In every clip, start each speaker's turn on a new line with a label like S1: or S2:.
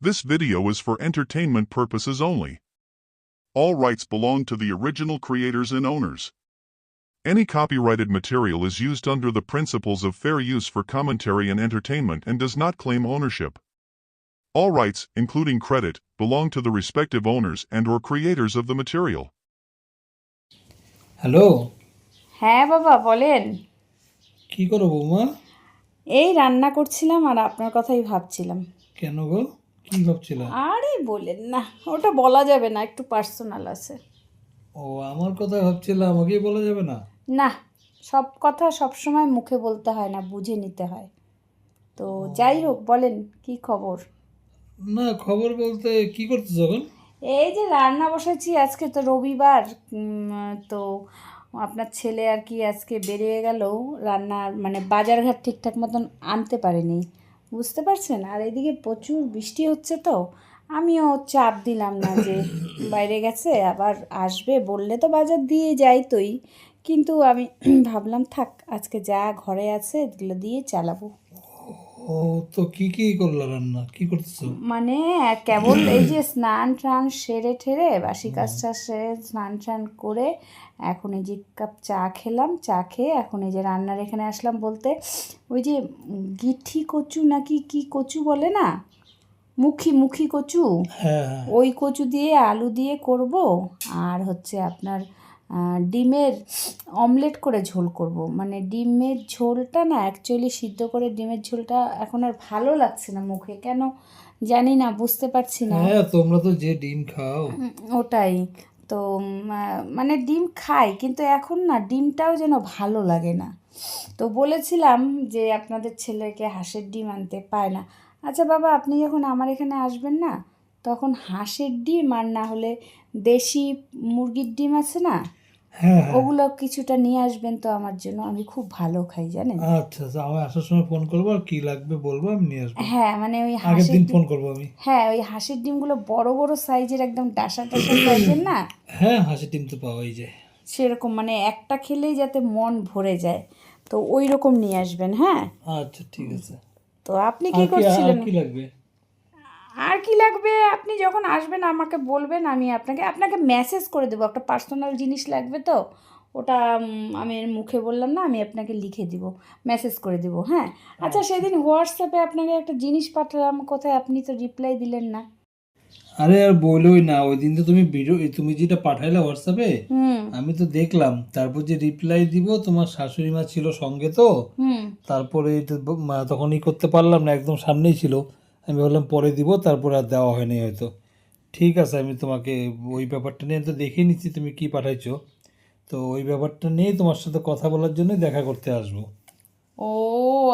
S1: This video is for entertainment purposes only. All rights belong to the original creators and owners. Any copyrighted material is used under the principles of fair use for commentary and entertainment and does not claim ownership. All rights, including credit, belong to the respective owners and or creators of the material.
S2: Hello
S3: হ্যাঁ বাবা বলেন
S2: কি করো বৌমা
S3: এই রান্না করছিলাম আর আপনার কথাই ভাবছিলাম
S2: কেন গো কি ভাবছিলা?
S3: আরে বলেন না ওটা বলা যাবে না একটু পার্সোনাল আছে।
S2: ও আমার কথা ভাবছিলা আমাকেই বলা যাবে না?
S3: না সব কথা সব সময় মুখে বলতে হয় না বুঝে নিতে হয়। তো যাই হোক বলেন কি খবর?
S2: না খবর বলতে কি করতেছ এখন?
S3: এই যে রান্না বসেছি আজকে তো রবিবার তো আপনার ছেলে আর কি আজকে বেরিয়ে গেল রান্নার মানে বাজারঘাট ঠিকঠাক মতন আনতে পারেনি। বুঝতে পারছেন? আর এদিকে প্রচুর বৃষ্টি হচ্ছে তো। আমিও চাপ দিলাম না যে বাইরে গেছে আবার আসবে বললে তো বাজার দিয়ে যাইতোই। কিন্তু আমি ভাবলাম থাক আজকে যা ঘরে আছে এগুলো দিয়ে চালাবো।
S2: ও তো কি কি করলা রান্না? কি করতেছো?
S3: মানে কেবল এই যে স্নান টান সেরে ঠেরে বাসি কাজটা সেরে স্নান টান করে এখন এই যে কাপ চা খেলাম। চা খেয়ে এখন এই যে রান্নার এখানে আসলাম বলতে ওই যে গিঠি কচু নাকি কি কচু বলে না? মুখি মুখি কচু?
S2: হ্যাঁ হ্যাঁ।
S3: ওই কচু দিয়ে আলু দিয়ে করব। আর হচ্ছে আপনার ডিমের অমলেট করে ঝোল করব। মানে ডিমের ঝোলটা না অ্যাকচুয়ালি সিদ্ধ করে ডিমের ঝোলটা এখন আর ভালো লাগছে না মুখে। কেন জানি না বুঝতে পারছি না।
S2: হ্যাঁ তোমরা তো যে ডিম খাও।
S3: ওটাই। তো মানে ডিম খাই কিন্তু এখন না ডিমটাও যেন ভালো লাগে না। তো বলেছিলাম যে আপনাদের ছেলেকে হাঁসের ডিম আনতে পায় না। আচ্ছা বাবা আপনি যখন আমার এখানে আসবেন না তখন হাঁসের ডিম আর না হলে দেশি মুরগির ডিম আছে না? ওগুলো কিছুটা নিয়ে আসবেন তো আমার জন্য আমি খুব ভালো খাই জানেন?
S2: আচ্ছা আচ্ছা আমি আসার সময় ফোন করব আর কি লাগবে বলব আমি নিয়ে আসব।
S3: হ্যাঁ মানে ওই
S2: আগের
S3: হাঁসের
S2: দিন
S3: ডিম
S2: ফোন করব আমি।
S3: হ্যাঁ ওই হাঁসের ডিমগুলো বড় বড় সাইজের একদম ডাসা টাসা সাইজের না?
S2: হ্যাঁ হাসি ডিম তো পাওয়াই যায়।
S3: সেরকম মানে একটা খেলেই যাতে মন ভরে যায় তো ওই রকম নিয়ে আসবেন হ্যাঁ?
S2: আচ্ছা ঠিক আছে।
S3: তো আপনি কি করছিলেন?
S2: কি লাগবে?
S3: আর কি লাগবে? আপনি যখন আসবেন আমাকে বলবেন আমি আপনাকে আপনাকে মেসেজ করে দেবো। একটা পার্সোনাল জিনিস লাগবে তো? ওটা আমি মুখে বললাম না আমি আপনাকে লিখে দিব। মেসেজ করে দিব হ্যাঁ? আচ্ছা সেদিন হোয়াটসঅ্যাপে আপনাকে একটা জিনিস পাঠালাম কোথায় আপনি তো রিপ্লাই দিলেন না।
S2: আরে আর বলোই না ওই দিন তো তুমি ভিডিও তুমি যেটা পাঠাইলা হোয়াটসঅ্যাপে আমি তো দেখলাম। তারপর যে রিপ্লাই দিব তোমার শাশুড়ি মা ছিল সঙ্গে তো তারপরে এটা ব- মা তখন ই করতে পারলাম না একদম সামনেই ছিল। আমি ভাবলাম পরে দিব তারপরে আর দেওয়া হয়নি হয়তো। ঠিক আছে আমি তোমাকে ওই ব্যাপারটা নিয়ে তো দেখে নিচ্ছি তুমি কি পাঠাইছো। তো ওই ব্যাপারটা নিয়েই তোমার সাথে কথা বলার জন্যই দেখা করতে আসব।
S3: ও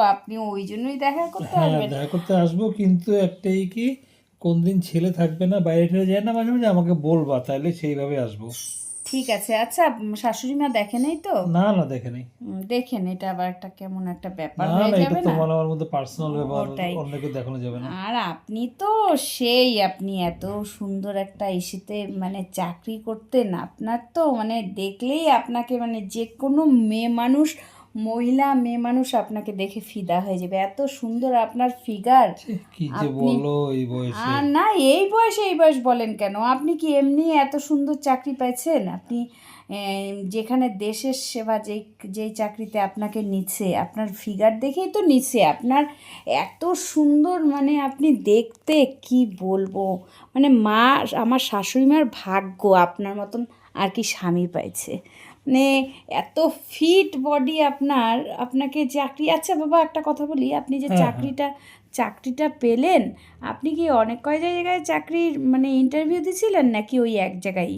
S3: আপনি ওই জন্যই দেখা করতে
S2: হ্যাঁ
S3: আসবেন?
S2: দেখা করতে আসব কিন্তু একটাই কি কোন দিন ছেলে থাকবে না বাইরে ঠেলে যায় না মাঝে মাঝে আমাকে বলবা তাহলে সেইভাবে আসব।
S3: ঠিক আছে। আচ্ছা শাশুড়ি মা দেখে নেই তো?
S2: না না দেখে নেই।
S3: দেখেন এটা আবার একটা কেমন একটা ব্যাপার হয়ে যাবে না?
S2: তোমার আমার মধ্যে পার্সোনাল ব্যাপার অন্যকে দেখানো যাবে না।
S3: আর আপনি তো সেই আপনি এত সুন্দর একটা ইসেতে মানে চাকরি করতেন আপনার তো মানে দেখলেই আপনাকে মানে যে কোনো মেয়ে মানুষ মহিলা মেয়ে মানুষ আপনাকে দেখে ফিদা হয়ে যাবে। এত সুন্দর আপনার ফিগার
S2: কি যে বলো এই বয়সে?
S3: আর না এই বয়সে এই বয়স বলেন কেন? আপনি কি এমনি এত সুন্দর চাকরি পাইছেন? আপনি যেখানে দেশের সেবা যেই যেই চাকরিতে আপনাকে নিচ্ছে আপনার ফিগার দেখেই তো নিচ্ছে। আপনার এত সুন্দর মানে আপনি দেখতে কি বলব? মানে মা আমার শাশুড়ি মার ভাগ্য আপনার মতন আর কি স্বামী পাইছে। মানে এত ফিট বডি আপনার আপনাকে চাকরি আচ্ছা বাবা একটা কথা বলি আপনি যে
S2: হ্যাঁ, হ্যাঁ।
S3: চাকরিটা চাকরিটা পেলেন আপনি কি অনেক কয় জায়গায় চাকরির মানে ইন্টারভিউ দিছিলেন নাকি ওই এক জায়গায়?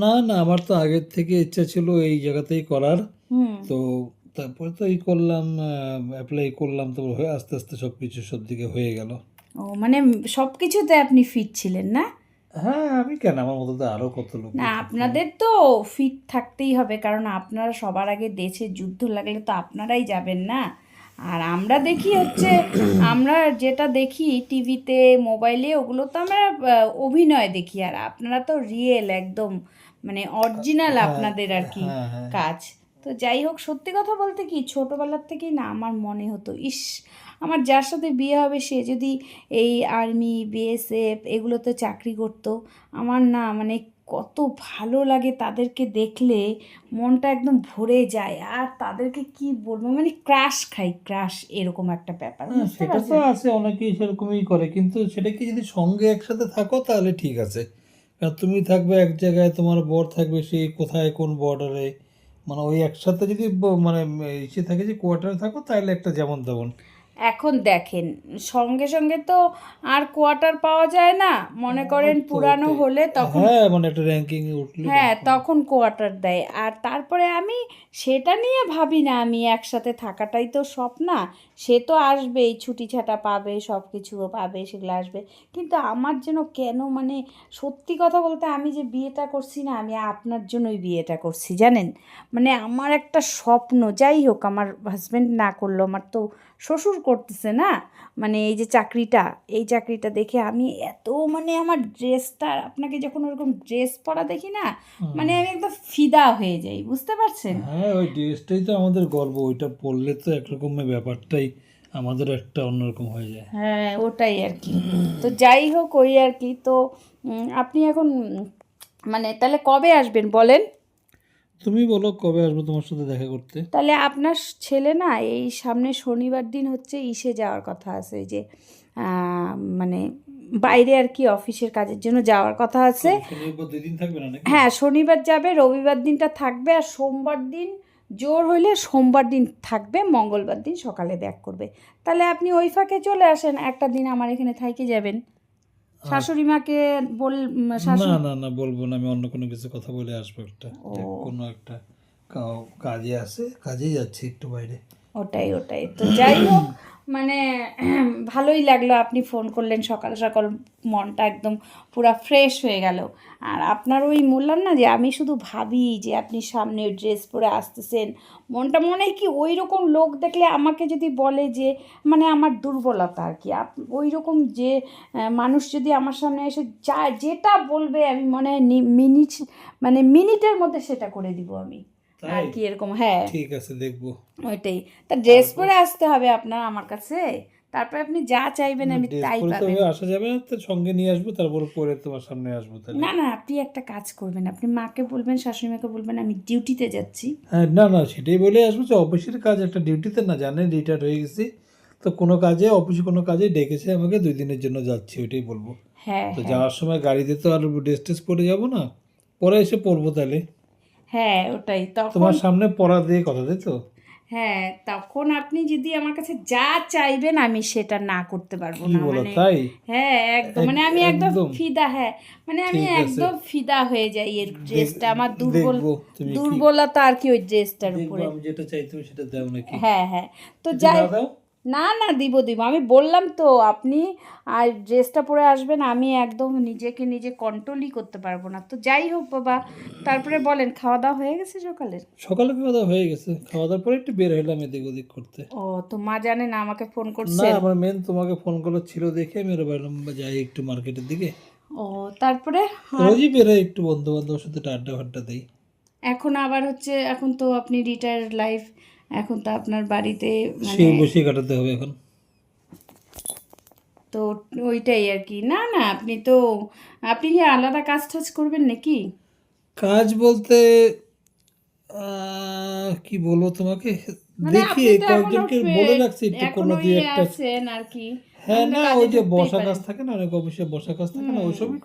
S2: না না আমার তো আগের থেকে ইচ্ছা ছিল এই জায়গাতেই করার।
S3: হুম।
S2: তো তারপরে তো এই করলাম অ্যাপ্লাই করলাম তো হয়ে আস্তে আস্তে সব কিছু সব দিকে হয়ে গেল।
S3: ও মানে সব কিছুতে আপনি ফিট ছিলেন না?
S2: হ্যাঁ আমি কেন? আমার মতো তো আরও কত লোক
S3: না আপনাদের তো ফিট থাকতেই হবে কারণ আপনারা সবার আগে দেশে যুদ্ধ লাগলে তো আপনারাই যাবেন না। আর আমরা দেখি হচ্ছে আমরা যেটা দেখি টিভিতে মোবাইলে ওগুলো তো আমরা অভিনয় দেখি। আর আপনারা তো রিয়েল একদম মানে অরিজিনাল আপনাদের আর কি
S2: হ্যাঁ হ্যাঁ।
S3: কাজ। তো যাই হোক সত্যি কথা বলতে কি ছোটোবেলার থেকেই না আমার মনে হতো ইস আমার যার সাথে বিয়ে হবে সে যদি এই আর্মি বিএসএফ এগুলোতে চাকরি করতো আমার না মানে কত ভালো লাগে তাদেরকে দেখলে মনটা একদম ভরে যায়। আর তাদেরকে কি বলব? মানে ক্রাশ খাই ক্রাশ এরকম একটা ব্যাপার
S2: হ্যাঁ, সেটা তো? আছে অনেকেই সেরকমই করে কিন্তু সেটা কি যদি সঙ্গে একসাথে থাকো তাহলে ঠিক আছে। কারণ তুমি থাকবে এক জায়গায় তোমার বর থাকবে সেই কোথায় কোন বর্ডারে মানে ওই একসাথে যদি মানে ইসে থাকে যে কোয়ার্টারে থাকো তাহলে একটা যেমন তেমন।
S3: এখন দেখেন সঙ্গে সঙ্গে তো আর কোয়ার্টার পাওয়া যায় না। মনে করেন পুরানো হলে তখন
S2: হ্যাঁ মানে একটা র্যাঙ্কিং উঠলে
S3: হ্যাঁ
S2: তখন-
S3: কোয়ার্টার দেয়। আর তারপরে আমি সেটা নিয়ে ভাবি না আমি একসাথে থাকাটাই তো সব না সে তো আসবেই ছুটি ছাটা পাবে সব কিছু পাবে সেগুলো আসবে। কিন্তু আমার যেন কেন মানে সত্যি কথা বলতে আমি যে বিয়েটা করছি না আমি আপনার জন্যই বিয়েটা করছি জানেন? মানে আমার একটা স্বপ্ন যাই হোক আমার হাজব্যান্ড না করল আমার তো শ্বশুর করতেছে না? মানে এই যে চাকরিটা এই চাকরিটা দেখে আমি এত মানে আমার ড্রেসটা আপনাকে যখন ওরকম ড্রেস পরা দেখি না মানে আমি একদম ফিদা হয়ে যাই বুঝতে পারছেন?
S2: হ্যাঁ ওই ড্রেসটাই তো আমাদের গর্ব ওইটা পরলে তো একরকমের ব্যাপারটাই আমাদের একটা অন্যরকম হয়ে যায়।
S3: হ্যাঁ ওটাই আর কি। তো যাই হোক ওই আর কি তো আপনি এখন মানে তাহলে কবে আসবেন বলেন?
S2: তুমি বলো কবে আসব তোমার সাথে দেখা করতে?
S3: তাহলে আপনার ছেলে না এই সামনে শনিবার দিন হচ্ছে ইসে যাওয়ার কথা আছে যে মানে বাইরে আর কি অফিসের কাজের জন্য যাওয়ার কথা আছে। হ্যাঁ শনিবার যাবে রবিবার দিনটা থাকবে আর সোমবার দিন জোর হইলে সোমবার দিন থাকবে মঙ্গলবার দিন সকালে ব্যাক করবে। তাহলে আপনি ওই ফাঁকে চলে আসেন একটা দিন আমার এখানে থাইকে যাবেন। শাশুড়ি মাকে বল
S2: না না না বলব না আমি অন্য কোনো কিছু কথা বলে আসব একটা। কোনো একটা কাজে আছে কাজেই যাচ্ছি একটু বাইরে।
S3: ওটাই ওটাই। তো যাই হোক মানে ভালোই লাগল আপনি ফোন করলেন সকাল। সকাল মনটা একদম পুরা ফ্রেশ হয়ে গেল। আর আপনার ওই বললাম না যে আমি শুধু ভাবি যে আপনি সামনে ড্রেস পরে আসতেছেন, মনটা মনে কি ওই রকম লোক দেখলে আমাকে যদি বলে যে মানে আমার দুর্বলতা আর কি। ওই রকম যে মানুষ যদি আমার সামনে এসে যা, যেটা বলবে আমি মনে হয় মিনিট মানে মিনিটের মধ্যে সেটা করে দিব আমি। আর কি এরকম হ্যাঁ।
S2: ঠিক আছে দেখব।
S3: ওইটাই। তা ড্রেস পরে আসতে হবে আপনার আমার কাছে। তারপরে আপনি যা চাইবেন আমি তাই পাবেন।
S2: আসা যাবে তো সঙ্গে নিয়ে আসব তারপর পরে তোমার সামনে আসব তাহলে।
S3: না না আপনি একটা কাজ করবেন। আপনি মাকে বলবেন শাশুড়ি মাকে বলবেন আমি ডিউটিতে যাচ্ছি।
S2: হ্যাঁ না না সেটাই বলে আসব যে অফিসের কাজ একটা ডিউটিতে না জানেন রিটায়ার হয়ে গেছি। তো কোনো কাজে অফিসে কোনো কাজে ডেকেছে আমাকে দুই দিনের জন্য যাচ্ছি ওইটাই বলব।
S3: হ্যাঁ
S2: তো
S3: হ্যাঁ।
S2: যাওয়ার সময় গাড়িতে তো আর ড্রেস টেস পরে যাব না পরে এসে পরবো তাহলে।
S3: হ্যাঁ ওটাই। তখন
S2: তোমার সামনে পড়া দিয়ে কথা তাই তো?
S3: হ্যাঁ তখন আপনি যদি আমার কাছে যা চাইবেন আমি সেটা না করতে পারব
S2: কি
S3: না।
S2: বলো
S3: মানে
S2: তাই?
S3: হ্যাঁ একদম। মানে আমি একদম
S2: একদম।
S3: ফিদা হ্যাঁ। মানে আমি
S2: ঠিক আছে।
S3: একদম ফিদা হয়ে যাই এর ড্রেসটা। আমার দুর্বল
S2: দেখব তুমি কি
S3: দুর্বলতা আর কি ওই ড্রেসটার
S2: দেখব
S3: উপরে।
S2: আমি যেটা চাই তুমি সেটা দাও নাকি।
S3: হ্যাঁ হ্যাঁ। তো
S2: যদি
S3: যাই
S2: না দাও
S3: না না দিব দিব। আমি বললাম তো আপনি আর ড্রেসটা পরে আসবেন আমি একদম নিজেকে নিজে কন্ট্রোলই করতে পারব না। তো যাই হোক বাবা তারপরে বলেন খাওয়া দাওয়া হয়ে গেছে সকালে?
S2: সকালে খাওয়া দাওয়া হয়ে গেছে। খাওয়া দাওয়ার পরে একটু বের হলাম এদিক ওদিক করতে।
S3: ও তো মা জানে না আমাকে ফোন করছে?
S2: না আমার মেন তোমাকে ফোন করা ছিল দেখে আমি এর বললাম যাই একটু মার্কেটের দিকে।
S3: ও তারপরে
S2: রোজই বেরোয় একটু বন্ধু বান্ধবের সাথে আড্ডা ফাড্ডা দিই।
S3: এখন আবার হচ্ছে এখন তো আপনি রিটায়ার লাইফ এখন তো আপনার বাড়িতে মানে
S2: বসে কাটাতে হবে এখন।
S3: তো ওইটাই আর কি। না না আপনি তো আপনি কি আলাদা কাজ টাজ করবেন নাকি?
S2: কাজ বলতে কি বলব তোমাকে?
S3: মানে
S2: দেখি কয়েকজনকে বলে রাখছি একটু কোনো দুই
S3: ইয়ে
S2: একটা
S3: আর কি।
S2: হ্যাঁ না ওই যে বসা কাজ থাকে না অনেক অফিসে বসা কাজ থাকে না ওইসবই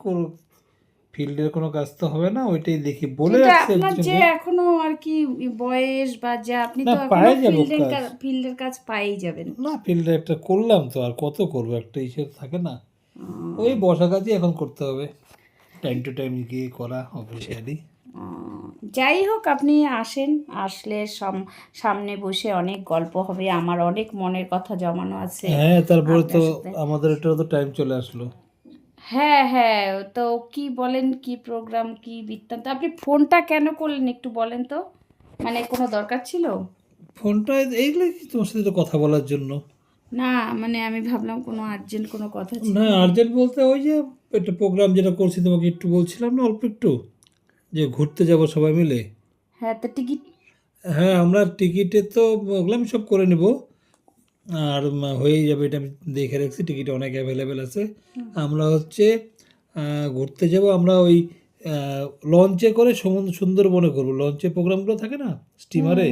S2: ফিল্ডের কোনো কাজ তো হবে না ওইটাই দেখি। বলে রাখছি
S3: আপনার যে এখনও আর কি বয়স বা যা আপনি তো
S2: এখনও
S3: ফিল্ডের ফিল্ডের কাজ পাইই যাবেন।
S2: না ফিল্ডে একটা করলাম তো আর কত করব? একটা ইসে থাকে না। ওই বসা কাজই এখন করতে হবে। টাইম টু টাইম গিয়ে করা অফিসিয়ালি
S3: যাই হোক আপনি আসেন আসলে সাম- সামনে বসে অনেক গল্প হবে আমার অনেক মনের কথা জমানো আছে
S2: হ্যাঁ তারপরে তো আমাদের এটা তো টাইম চলে আসলো।
S3: হ্যাঁ হ্যাঁ। তো কি বলেন? কি প্রোগ্রাম কি বৃত্তান্ত? আপনি ফোনটা কেন করলেন একটু বলেন তো? মানে কোনো দরকার ছিল?
S2: ফোনটা এইগুলো কি তোমার সাথে একটু কথা বলার জন্য?
S3: না মানে আমি ভাবলাম কোনো আর্জেন্ট কোনো কথা ছিল।
S2: না আর্জেন্ট বলতে ওই যে একটা প্রোগ্রাম যেটা করছি তোমাকে একটু বলছিলাম না অল্প একটু? যে ঘুরতে যাব সবাই মিলে?
S3: হ্যাঁ তো টিকিট
S2: হ্যাঁ আমরা টিকিটে তো ওগুলো আমি সব করে নেব। আর হয়েই যাবে এটা আমি দেখে রাখছি টিকিট অনেক অ্যাভেলেবেল আছে। আমরা হচ্ছে ঘুরতে যাব আমরা ওই লঞ্চে করে সমুদ্র সুন্দরবনে করব। লঞ্চে প্রোগ্রামগুলো থাকে না স্টিমারে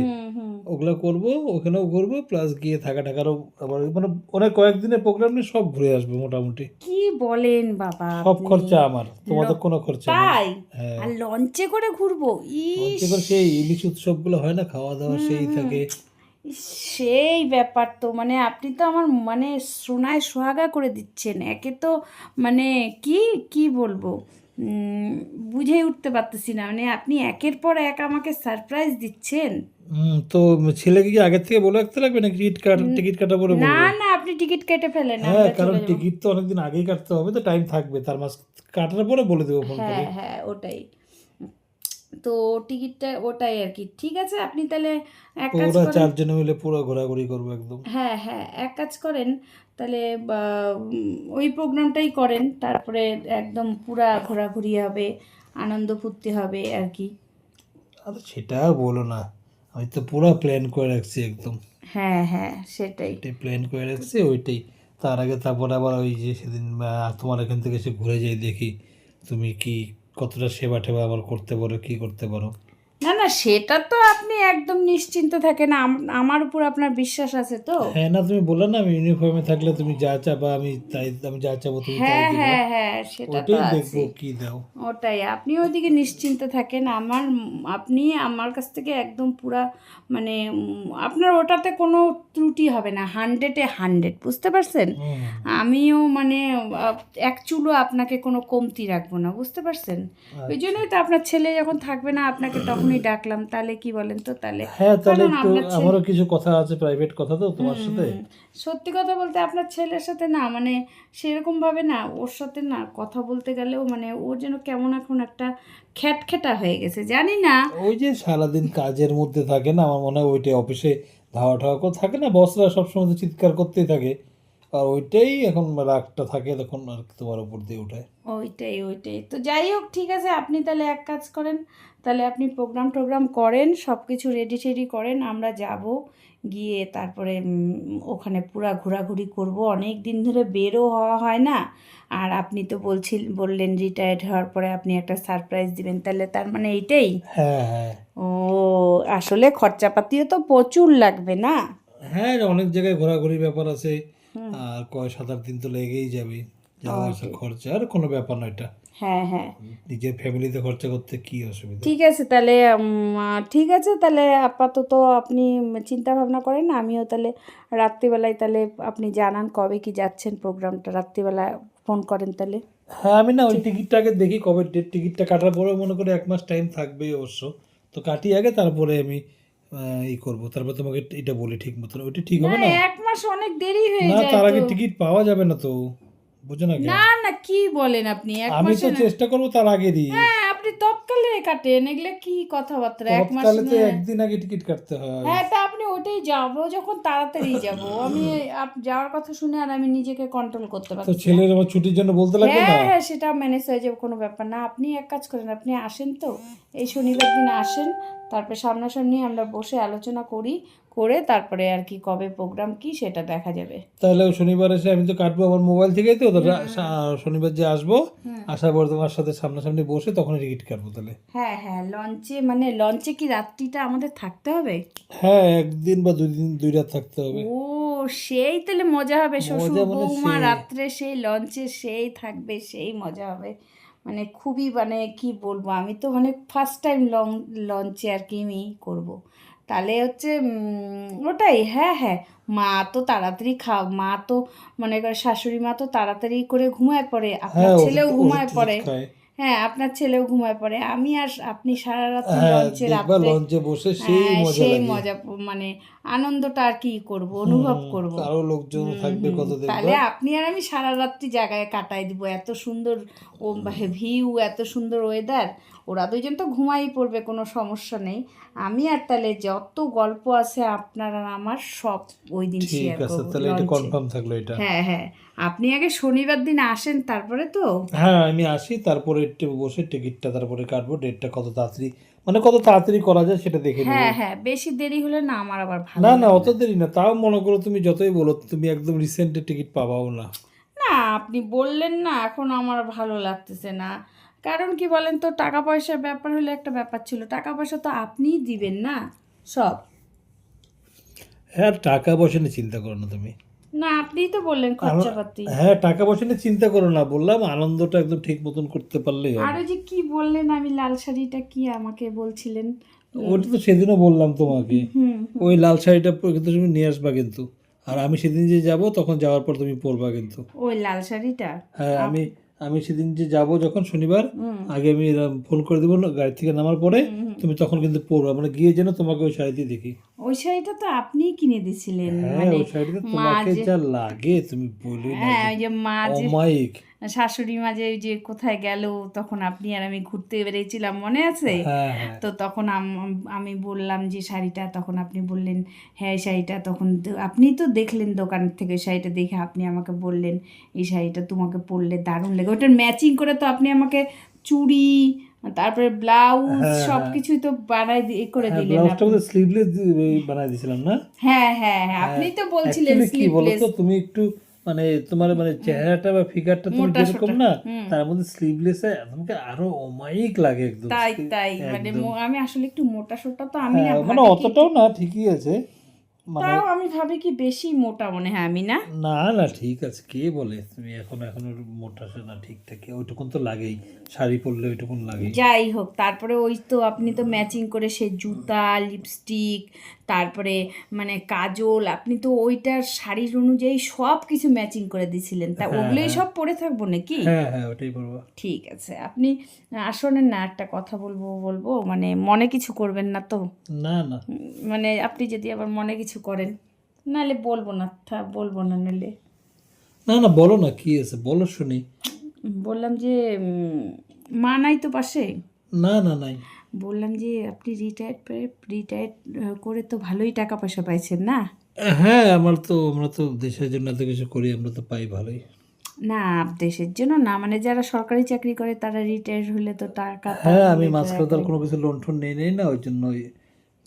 S2: ওগুলো করব ওখানেও করব প্লাস গিয়ে থাকা টাকারও আবার মানে অনেক কয়েকদিনের প্রোগ্রাম নিয়ে সব ঘুরে আসব মোটামুটি।
S3: কি বলেন বাবা
S2: সব খরচা আমার তোমাদের কোনো খরচা
S3: তাই?
S2: হ্যাঁ।
S3: আর লঞ্চে করে ঘুরবো?
S2: লঞ্চে করে সেই ইলিশ উৎসবগুলো হয় না খাওয়া দাওয়া সেই থাকে।
S3: সেই ব্যাপার তো। মানে আপনি তো আমার মানে সোনায় সোহাগা করে দিচ্ছেন। একে তো মানে কি কি বলব? বুঝেই উঠতে পারতেছি না। মানে আপনি একের পর এক আমাকে সারপ্রাইজ দিচ্ছেন।
S2: তো ছেলেকে কি আগের থেকে বলে রাখতে লাগবে না টিকিট কাট টিকিট কাটা পরে
S3: না না আপনি টিকিট কেটে ফেলেন
S2: হ্যাঁ কারণ টিকিট তো অনেকদিন আগেই কাটতে হবে তো টাইম থাকবে। তার মাস কাটার পরে বলে দেবো ফোন করে।
S3: হ্যাঁ হ্যাঁ ওটাই। তো টিকিটটা ওটাই আর কি। ঠিক আছে আপনি তাহলে এক কাজ করেন।
S2: চারজনে মিলে পুরো ঘোরাঘুরি করব একদম।
S3: হ্যাঁ হ্যাঁ এক কাজ করেন। তাহলে ওই প্রোগ্রামটাই করেন। তারপরে একদম পুরা ঘোরাঘুরি হবে আনন্দ ফুর্তি হবে আর কি।
S2: আর সেটা বলো না। আমি তো পুরো প্ল্যান করে রাখছি একদম।
S3: হ্যাঁ হ্যাঁ সেটাই।
S2: ওইটাই প্ল্যান করে রাখছি ওইটাই। তার আগে তারপরে আবার ওই যে সেদিন তোমার এখান থেকে এসে ঘুরে যাই দেখি তুমি কি কতটা সেবা টেবা আবার করতে পারো কি করতে পারো?
S3: না না সেটা তো আপনি একদম নিশ্চিন্ত থাকেন। আম- আমার উপর আপনার বিশ্বাস আছে তো।
S2: হ্যাঁ না তুমি বললে না আমি ইউনিফর্মে থাকলে তুমি যা চাবা আমি তাই আমি যা চাবো তুমি তাই
S3: হ্যাঁ
S2: দিবে।
S3: হ্যাঁ হ্যাঁ সেটা তো
S2: ওটাই
S3: আছে
S2: দেখব কি দাও।
S3: ওটাই আপনি ওইদিকে নিশ্চিন্ত থাকেন। আমার আপনি আমার কাছ থেকে একদম পুরা মানে উম, আপনার ওটাতে কোনো ত্রুটি হবে না হান্ড্রেডে হান্ড্রেড বুঝতে পারছেন?
S2: হুম।
S3: আমিও মানে এক চুলো আপনাকে কোনো কমতি রাখব না বুঝতে পারছেন? ওই জন্যই তো আপনার ছেলে যখন থাকবে না আপনাকে তখনই ডাকলাম তাহলে কি বলেন তো? তাহলে
S2: হ্যাঁ তাহলে একটু আমারও কিছু কথা আছে প্রাইভেট কথা তো তোমার সাথে।
S3: সত্যি কথা বলতে আপনার ছেলের সাথে না মানে সেরকম ভাবে না ওর সাথে না কথা বলতে গেলেও মানে ও যেন কেমন এখন একটা খ্যাটখ্যাটা হয়ে গেছে জানি না।
S2: ওই যে সারাদিন কাজের মধ্যে থাকে না আমার মনে হয় ওইটা অফিসে ধাওয়া ঠাওয়া থাকে না বসরা সবসময় তো চিৎকার করতেই থাকে। আর ওইটাই এখন রাগটা থাকে তখন আর তোমার উপর দিয়ে ওঠায়
S3: ওইটাই ওইটাই। তো যাই হোক ঠিক আছে আপনি তাহলে এক কাজ করেন তাহলে আপনি প্রোগ্রাম টোগ্রাম করেন সব কিছু রেডি টেডি করেন আমরা যাব গিয়ে তারপরে ওখানে পুরা ঘোরাঘুরি করব। অনেক দিন ধরে বেরও হওয়া হয় না। আর আপনি তো বলছিল বললেন রিটায়ার্ড হওয়ার পরে আপনি একটা সারপ্রাইজ দিবেন তাহলে তার মানে এইটাই।
S2: হ্যাঁ হ্যাঁ।
S3: ও আসলে খরচাপাতিও তো প্রচুর লাগবে না?
S2: হ্যাঁ অনেক জায়গায় ঘোরাঘুরির ব্যাপার আছে। আর কয় সাত আট দিন তো লেগেই যাবে। যাওয়া খরচা আর কোনো ব্যাপার নয় এটা।
S3: হ্যাঁ হ্যাঁ।
S2: নিজের ফ্যামিলিতে খরচা করতে কি অসুবিধা?
S3: ঠিক আছে তাহলে ঠিক আছে তাহলে আপাতত আপনি চিন্তা ভাবনা করেন আমিও তাহলে রাত্রিবেলায় তাহলে আপনি জানান কবে কি যাচ্ছেন প্রোগ্রামটা রাত্রিবেলা ফোন করেন তাহলে।
S2: হ্যাঁ আমি না ওই টিকিটটা আগে দেখি কবে ডেট টিকিটটা কাটার পরে মনে করে এক মাস টাইম থাকবেই অবশ্য। তো কাটি আগে তারপরে আমি ই করব। তারপর তোমাকে এটা বলি ঠিক মতন। ওইটা ঠিক হবে
S3: না?
S2: না
S3: এক মাস অনেক দেরি হয়ে
S2: না
S3: যায়
S2: তার আগে টিকিট পাওয়া যাবে না তো। বুঝো না কি?
S3: না না কি বলেন আপনি? এক
S2: আমি তো চেষ্টা করব তার আগে আগেরই
S3: হ্যাঁ আপনি তৎকালে কাটেন এগুলো কি কথাবার্তা? এক মাস
S2: তৎকালে তো একদিন আগে টিকিট কাটতে হয়।
S3: হ্যাঁ তা আপনি ওটাই যাব যখন তাড়াতাড়ি যাব আমি যাওয়ার কথা শুনে আর আমি নিজেকে কন্ট্রোল করতে পারছি না।
S2: ছেলের আমার ছুটির জন্য বলতে লাগবে না?
S3: হ্যাঁ হ্যাঁ সেটা ম্যানেজ হয়ে যাবে কোনো ব্যাপার না। আপনি এক কাজ করেন আপনি আসেন তো। এই শনিবার দিন আসেন তারপরে সামনাসামনি আমরা বসে আলোচনা করি করে তারপরে আর কি কবে প্রোগ্রাম কি সেটা দেখা যাবে।
S2: তাহলে শনিবার এসে আমি তো কাটবো আমার মোবাইল থেকেই তো শনিবার যে আসব আসার পর তোমার সাথে সামনাসামনি বসে তখন টিকিট কাটবো তাহলে।
S3: হ্যাঁ হ্যাঁ লঞ্চে মানে লঞ্চে কি রাত্রিটা আমাদের থাকতে হবে?
S2: হ্যাঁ একদিন বা দুই দিন দুই রাত থাকতে হবে।
S3: ও সেই তাহলে মজা হবে। শ্বশুর
S2: মানে
S3: বৌমা রাত্রে সেই লঞ্চে সেই থাকবে সেই মজা হবে। মানে খুবই মানে কি বলব আমি তো মানে ফার্স্ট টাইম লং লঞ্চে আর কি আমি করব তাহলে হচ্ছে উম, ওটাই হ্যাঁ হ্যাঁ মা তো তাড়াতাড়ি খাও মা তো মনে করে শাশুড়ি মা তো তাড়াতাড়ি করে ঘুমায় পড়ে আপনার
S2: হ্যাঁ
S3: ছেলেও ঘুমায় পড়ে। হ্যাঁ আপনার ছেলেও ঘুমায় পড়ে। আমি আর আপনি সারা রাত
S2: হ্যাঁ
S3: লঞ্চে
S2: লঞ্চে বসে সেই
S3: হ্যাঁ,
S2: মজা
S3: সেই মজা মানে আনন্দটা আর কি করব অনুভব করব।
S2: আরও লোকজন থাকবে কত
S3: তাহলে আপনি আর আমি সারা রাত্রি জায়গায় কাটাই দিব এত সুন্দর ও ভিউ এত সুন্দর ওয়েদার ওরা দুজন তো ঘুমাই পড়বে কোনো সমস্যা নেই। আমি আর তাহলে যত গল্প আছে আপনার আর আমার সব ওই দিন শেয়ার
S2: আছে তাহলে এটা কনফার্ম থাকল এটা।
S3: হ্যাঁ হ্যাঁ। আপনি আগে শনিবার দিন আসেন তারপরে তো?
S2: হ্যাঁ আমি আসি তারপরে একটু বসে টিকিটটা তারপরে কাটবো ডেটটা কত তাড়াতাড়ি মানে কত তাড়াতাড়ি করা যায় সেটা দেখে
S3: হ্যাঁ হ্যাঁ বেশি দেরি হলে না আমার আবার ভালো
S2: না না অত দেরি না তাও মনে করো তুমি যতই বলো তুমি একদম রিসেন্টে টিকিট পাবাও না।
S3: না আপনি বললেন না এখন আমার ভালো লাগতেছে না। কারণ কি বলেন তো টাকা পয়সার ব্যাপার হলে একটা ব্যাপার ছিল। টাকা পয়সা তো আপনিই দিবেন না সব।
S2: হ্যাঁ টাকা পয়সা নিয়ে চিন্তা করো না তুমি।
S3: না আপনিই তো বললেন খরচাপাতি।
S2: হ্যাঁ টাকা পয়সা নিয়ে চিন্তা করো না বললাম আনন্দটা একদম ঠিক মতন করতে পারলেই হবে।
S3: আরও যে কি বললেন আমি লাল শাড়িটা কি আমাকে বলছিলেন?
S2: ওটা তো সেদিনও বললাম তোমাকে। ওই লাল শাড়িটা পরে কিন্তু তুমি নিয়ে আসবা কিন্তু। আর আমি সেদিন যে যাব তখন যাওয়ার পর তুমি পরবা কিন্তু।
S3: ওই লাল শাড়িটা?
S2: হ্যাঁ আমি আমি সেদিন যে যাব যখন শনিবার আগে আমি ফোন করে দেবো গাড়ি থেকে নামার পরে তুমি তখন কিন্তু পরবা মানে গিয়ে যেন তোমাকে ওই শাড়িতে দেখি।
S3: ওই শাড়িটা তো আপনিই কিনে দিছিলেন
S2: হ্যাঁ
S3: মানে
S2: ওই শাড়িতে
S3: মা
S2: তোমাকে
S3: যা
S2: লাগে তুমি বলে
S3: হ্যাঁ ওই যে মা যে
S2: অমায়িক।
S3: শাশুড়ি মা যে যে কোথায় গেল তখন আপনি আর আমি ঘুরতে বেরিয়েছিলাম মনে আছে?
S2: হ্যাঁ হ্যাঁ।
S3: তো তখন আমি বললাম যে শাড়িটা তখন আপনি বললেন হ্যাঁ শাড়িটা তখন আপনি তো দেখলেন দোকান থেকে শাড়িটা দেখে আপনি আমাকে বললেন এই শাড়িটা তোমাকে পরলে দারুণ লাগে। ওটার ম্যাচিং করে তো আপনি আমাকে চুড়ি তারপরে ব্লাউজ
S2: হ্যাঁ, হ্যাঁ।
S3: কিছুই তো বানাই দিয়ে করে
S2: হ্যাঁ
S3: দিলেন
S2: ব্লাউজটা। বোধহয় স্লিভলেস বানাই দিয়েছিলাম না?
S3: হ্যাঁ হ্যাঁ হ্যাঁ আপনি তো বলছিলেন স্লিভলেস
S2: তো তুমি একটু মানে তোমার মানে চেহারাটা বা ফিগারটা তুমি যেরকম না তার মধ্যে স্লিভলেসে তোমাকে আরও অমায়িক লাগে একদম।
S3: তাই তাই মানে আমি আসলে একটু মোটা সোটা তো আমি না
S2: মানে অতটাও না ঠিকই আছে।
S3: তাও আমি ভাবি কি বেশি মোটা মনে হয় আমি না?
S2: না না ঠিক আছে। কে বলে? তুমি এখন এখন মোটা না ঠিকঠাক ওইটুকুন তো লাগেই। শাড়ি পরলে ওইটুকুন লাগেই।
S3: যাই হোক তারপরে ওই তো আপনি তো ম্যাচিং করে সে জুতা লিপস্টিক তারপরে মানে কাজল আপনি তো ওইটার শাড়ির অনুযায়ী সব কিছু ম্যাচিং করে দিছিলেন। তা
S2: হ্যাঁ,
S3: ওগুলোই
S2: হ্যাঁ।
S3: সব পরে থাকব নাকি?
S2: হ্যাঁ হ্যাঁ ওটাই বলব
S3: ঠিক আছে আপনি আসলেন না একটা কথা বলব বলব মানে মনে কিছু করবেন না তো?
S2: না না।
S3: মানে আপনি যদি আবার মনে কিছু করেন। নাহলে বলব না বলব না নাহলে।
S2: না না বলো না কি আছে? বলো শুনি।
S3: বললাম যে মা নাই তো পাশে?
S2: না না নাই।
S3: বললাম যে আপনি রিটায়ার্ড রিটায়ার্ড করে তো ভালোই টাকা পয়সা পাইছেন না?
S2: হ্যাঁ আমার তো আমরা তো দেশের জন্য এত কিছু করি আমরা তো পাই ভালোই।
S3: না দেশের জন্য না মানে যারা সরকারি চাকরি করে তারা রিটায়ার হলে তো টাকা
S2: হ্যাঁ আমি মাঝখানে তো কোনো কিছু লোন টোন নেই নেই না ওই জন্য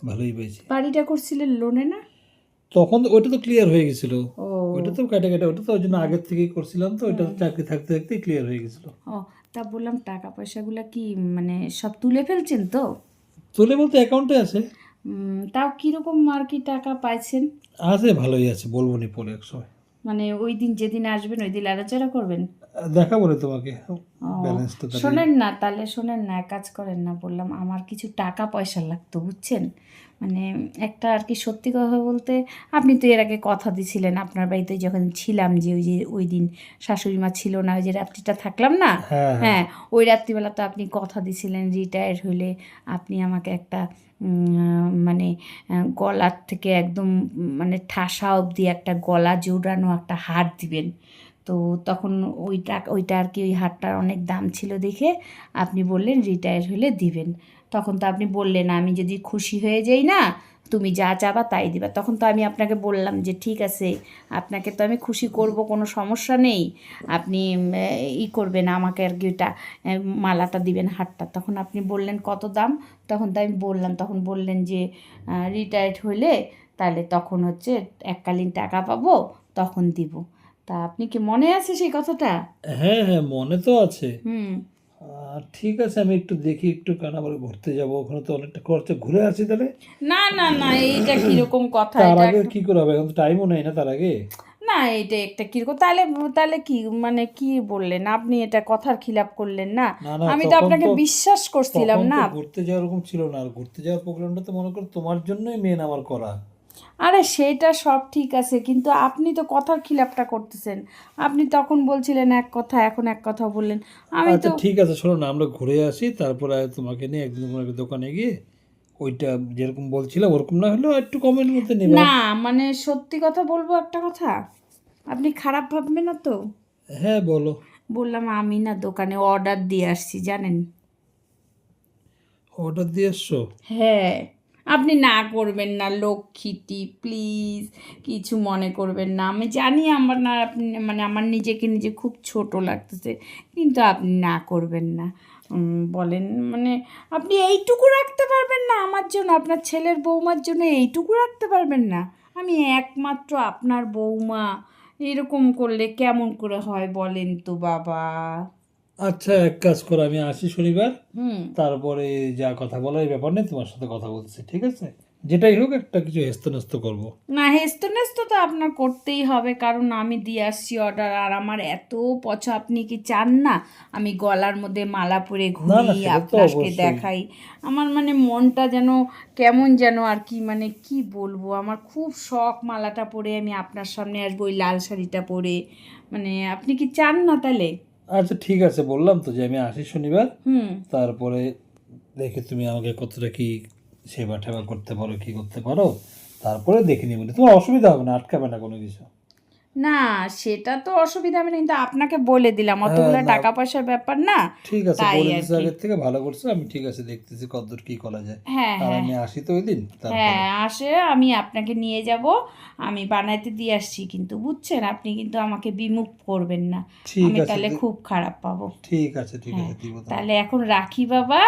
S2: ভালোই পেয়েছি
S3: বাড়িটা করছিলেন লোনে না?
S2: তখন তো- ওইটা তো ক্লিয়ার হয়ে গেছিল।
S3: ও।
S2: ওইটা তো কেটে কেটে ওটা তো ওই জন্য আগের থেকেই করছিলাম তো ওইটা তো চাকরি থাকতে থাকতে ক্লিয়ার হয়ে গেছিল।
S3: ও তা বললাম টাকা পয়সাগুলো কি মানে সব তুলে ফেলছেন তো?
S2: তুলে বলতে অ্যাকাউন্টে আছে।
S3: তাও কীরকম আর কি টাকা পাইছেন?
S2: আছে ভালোই আছে বলব নি পরে এক সময়।
S3: মানে ওই দিন যেদিন আসবেন ওই দিন আলোচনা করবেন?
S2: দেখাবো রে তোমাকে। ব্যালেন্সটা
S3: শোনেন না তাহলে শোনেন না কাজ করেন না বললাম আমার কিছু টাকা পয়সা লাগতো বুঝছেন? মানে একটা আর কি সত্যি কথা বলতে আপনি তো এর আগে কথা দিছিলেন আপনার বাড়িতে যখন ছিলাম যে ওই যে ওই দিন শাশুড়ি মা ছিল না ওই যে রাত্রিটা থাকলাম না?
S2: হ্যাঁ হ্যাঁ।
S3: হ্যাঁ ওই রাত্রিবেলা তো আপনি কথা দিছিলেন রিটায়ার হলে আপনি আমাকে একটা মানে গলার থেকে একদম মানে ঠাসা অবধি একটা গলা জোড়ানো একটা হার দিবেন। তো তখন ওই টাকা ওইটা আর কি ওই হারটার অনেক দাম ছিল দেখে আপনি বললেন রিটায়ার হলে দিবেন। তখন তো আপনি বললেন, আমি যদি খুশি হয়ে যাই না, তুমি যা চাবা তাই দিবা। তখন তো আমি আপনাকে বললাম যে, ঠিক আছে, আপনাকে তো আমি খুশি করব, কোনো সমস্যা নেই। আপনি ই করবেন আমাকে আর কি ওইটা মালাটা দিবেন হারটা। তখন আপনি বললেন, কত দাম? তখন তো আমি বললাম, তখন বললেন যে রিটায়ার্ড হলে তাহলে তখন হচ্ছে এককালীন টাকা পাবো, তখন দিব। তা আপনি কি মনে আছে সেই কথাটা?
S2: হ্যাঁ হ্যাঁ মনে তো আছে।
S3: হুম।
S2: ঠিক আছে আমি একটু দেখি একটু কানাবারে ঘুরতে যাব। ওখানে তো অনেকটা খরচা। ঘুরে আসি তাহলে?
S3: না না না এইটা কীরকম কথা?
S2: তার আগে কি করে হবে? এখন তো টাইমও নেই না তার আগে?
S3: না এটা একটা কীরকম তাহলে তাহলে কি মানে কি বললেন? আপনি এটা কথার খিলাপ করলেন না? আমি তো আপনাকে বিশ্বাস করছিলাম না।
S2: ঘুরতে যাওয়ার ওরকম ছিল না। আর ঘুরতে যাওয়ার প্রোগ্রামটা তো মনে করো তোমার জন্যই মেন আমার করা।
S3: আরে সেটা সব ঠিক আছে কিন্তু আপনি তো কথার খিলাপটা করতেছেন। আপনি তখন বলছিলেন এক কথা এখন এক কথা বললেন। আমি তো
S2: আচ্ছা ঠিক আছে শোনো না আমরা ঘুরে আসি তারপরে তোমাকে নিয়ে একদিন একটা দোকানে গিয়ে ওইটা যেরকম বলছিলাম ওরকম না হলেও একটু কমেন্ট মধ্যে নেবে।
S3: না মানে সত্যি কথা বলব একটা কথা? আপনি খারাপ ভাববেন না তো?
S2: হ্যাঁ বলো।
S3: বললাম আমি না দোকানে অর্ডার দিয়ে আসছি জানেন?
S2: অর্ডার দিয়ে এসছো?
S3: হ্যাঁ। আপনি না করবেন না লক্ষ্মীটি প্লিজ কিছু মনে করবেন না। আমি জানি আমার না আপনি মানে আমার নিজেকে নিজে খুব ছোট লাগতেছে, কিন্তু আপনি না করবেন না। বলেন মানে আপনি এইটুকু রাখতে পারবেন না আমার জন্য, আপনার ছেলের বৌমার জন্য এইটুকু রাখতে পারবেন না। আমি একমাত্র আপনার বৌমা, এরকম করলে কেমন করে হয় বলেন তো বাবা?
S2: আচ্ছা এক কাজ করো আমি আসি শনিবার। তারপরে যা কথা বলার এই ব্যাপার নিয়ে তোমার সাথে কথা বলছি ঠিক আছে? যেটাই হোক একটা কিছু হেস্তনেস্ত করব।
S3: না হেস্ত নেস্ত তো আপনার করতেই হবে কারণ আমি দিয়ে আসছি অর্ডার আর আমার এত পছ আপনি কি চান না? আমি গলার মধ্যে মালা পরে ঘুরি আপনাকে দেখাই। আমার মানে মনটা যেন কেমন যেন আর কি মানে কি বলব আমার খুব শখ মালাটা পরে আমি আপনার সামনে আসব ওই লাল শাড়িটা পরে। মানে আপনি কি চান না তাহলে?
S2: আচ্ছা ঠিক আছে বললাম তো যে আমি আসি শনিবার।
S3: হুম।
S2: তারপরে দেখে তুমি আমাকে কতটা কি সেবা টেবা করতে পারো কি করতে পারো। তারপরে দেখে নিবো। তোমার অসুবিধা হবে না আটকাবে না কোনো কিছু।
S3: না সেটা তো অসুবিধা হবে না কিন্তু আপনাকে বলে দিলাম। অতগুলো
S2: হ্যাঁ,
S3: টাকা পয়সার ব্যাপার না
S2: ঠিক আছে বলে
S3: কি।
S2: আগের থেকে ভালো করছ আমি ঠিক আছে দেখতেছি কতদূর কি করা যায়।
S3: হ্যাঁ
S2: আর
S3: হ্যাঁ।
S2: আমি আসি তো ওই দিন
S3: হ্যাঁ আসে আমি আপনাকে নিয়ে যাব আমি বানাইতে দিয়ে আসছি কিন্তু বুঝছেন আপনি কিন্তু আমাকে বিমুখ করবেন না। আমি তাহলে খুব খারাপ পাবো।
S2: ঠিক আছে ঠিক
S3: হ্যাঁ,
S2: আছে দিব তাহলে।
S3: তাহলে এখন রাখি বাবা।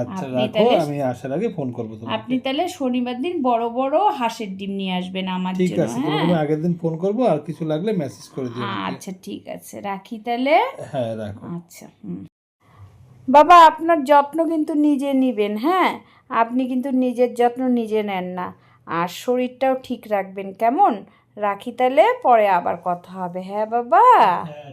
S2: আচ্ছা রাখো আমি আসার আগে ফোন করব
S3: আপনি তাহলে শনিবার দিন বড় বড় হাঁসের ডিম নিয়ে আসবেন আমার
S2: ঠিক
S3: জন্য
S2: আছে
S3: হ্যাঁ?
S2: তোমাকে আমি আগের দিন ফোন করব আর কিছু লাগলে মেসেজ করে দিও
S3: আচ্ছা ঠিক আছে রাখি তাহলে।
S2: হ্যাঁ রাখো।
S3: আচ্ছা বাবা আপনার যত্ন কিন্তু নিজে নেবেন হ্যাঁ? আপনি কিন্তু নিজের যত্ন নিজে নেন না আর শরীরটাও ঠিক রাখবেন কেমন? রাখি তাহলে পরে আবার কথা হবে হ্যাঁ বাবা?
S2: হ্যাঁ